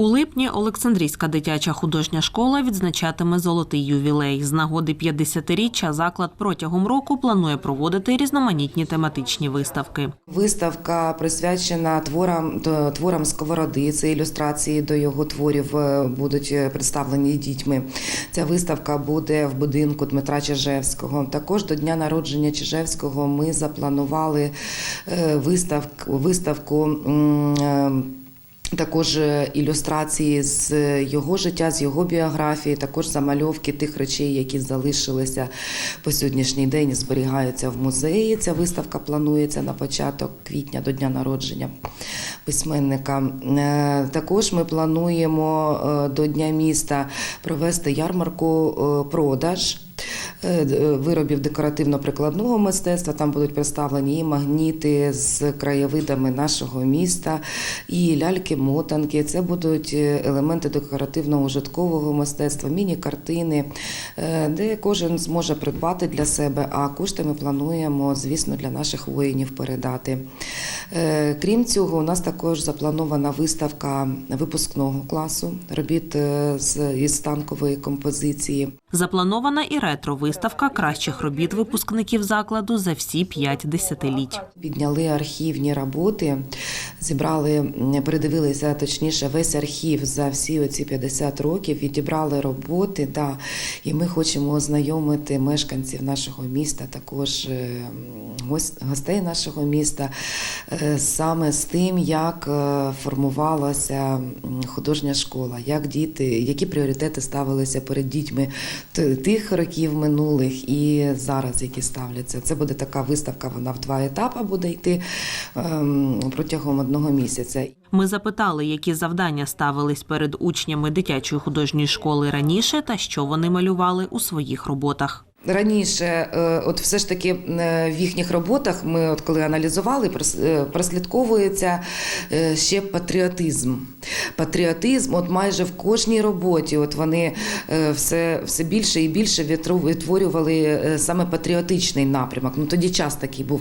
У липні Олександрійська дитяча художня школа відзначатиме золотий ювілей. З нагоди 50-річчя заклад протягом року планує проводити різноманітні тематичні виставки. Виставка присвячена творам до- творам Сковороди. Це ілюстрації до його творів е, будуть е, представлені дітьми. Ця виставка буде в будинку Дмитра Чижевського. Також до дня народження Чижевського ми запланували е, виставку, виставку. Також е, ілюстрації з його життя, з його біографії, також замальовки тих речей, які залишилися по сьогоднішній день, зберігаються в музеї. Ця виставка планується на початок квітня до дня народження письменника. Е, Також ми плануємо е, до Дня міста провести ярмарку продаж. Е, е, Виробів декоративно-прикладного мистецтва там будуть представлені і магніти з краєвидами нашого міста, і ляльки-мотанки. Це будуть е, елементи декоративно-ужиткового мистецтва, міні-картини, де кожен зможе придбати для себе. А кошти ми плануємо, звісно, для наших воїнів передати. Крім цього, у нас також запланована виставка випускного класу робіт із танкової композиції. Запланована і ретро-виставка кращих робіт випускників закладу за всі п'ять десятиліть. Підняли архівні роботи, зібрали, передивилися точніше весь архів за всі оці 50 років, відібрали роботи. Да, і ми хочемо ознайомити мешканців нашого міста, також е, гостей нашого міста, е, саме з тим, як е, формувалася художня школа, як діти, які пріоритети ставилися перед дітьми тих років минулих і зараз, які ставляться. Це буде така виставка, вона в два етапи буде йти ем, протягом одного місяця. Ми запитали, які завдання ставились перед учнями дитячої художньої школи раніше та що вони малювали у своїх роботах. Раніше, е, от все ж таки е, в їхніх роботах, ми от коли аналізували, е, прослідковується ще патріотизм. Патріотизм, от майже в кожній роботі, от вони все, все більше і більше витворювали саме патріотичний напрямок. Ну тоді час такий був.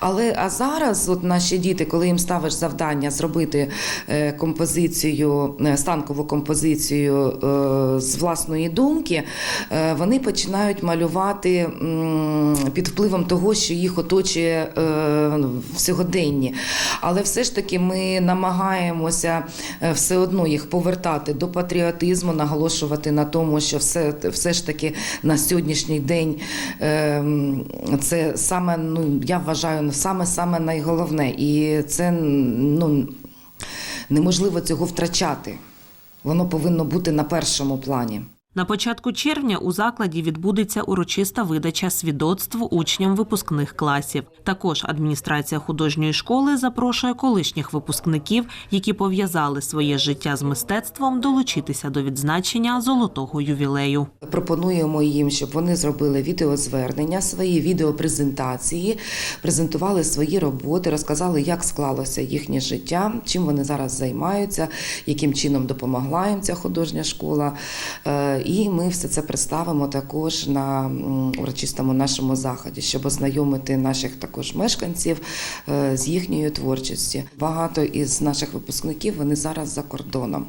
Але а зараз, от наші діти, коли їм ставиш завдання зробити композицію, станкову композицію з власної думки, вони починають малювати м, під впливом того, що їх оточує е, в сьогоденні. Але все ж таки ми намагаємося е, все одно їх повертати до патріотизму, наголошувати на тому, що все, все ж таки на сьогоднішній день е, це саме, ну я вважаю, саме саме найголовне. І це ну, неможливо цього втрачати. Воно повинно бути на першому плані. На початку червня у закладі відбудеться урочиста видача свідоцтв учням випускних класів. Також адміністрація художньої школи запрошує колишніх випускників, які пов'язали своє життя з мистецтвом, долучитися до відзначення золотого ювілею. Пропонуємо їм, щоб вони зробили відеозвернення, свої відеопрезентації, презентували свої роботи, розказали, як склалося їхнє життя, чим вони зараз займаються, яким чином допомогла їм ця художня школа. І ми все це представимо також на урочистому нашому заході, щоб ознайомити наших також мешканців е, з їхньою творчістю. Багато із наших випускників вони зараз за кордоном.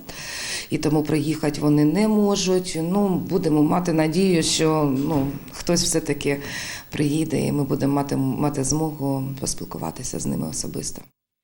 І тому приїхати вони не можуть. Ну, будемо мати надію, що ну, хтось все-таки приїде, і ми будемо мати, мати змогу поспілкуватися з ними особисто.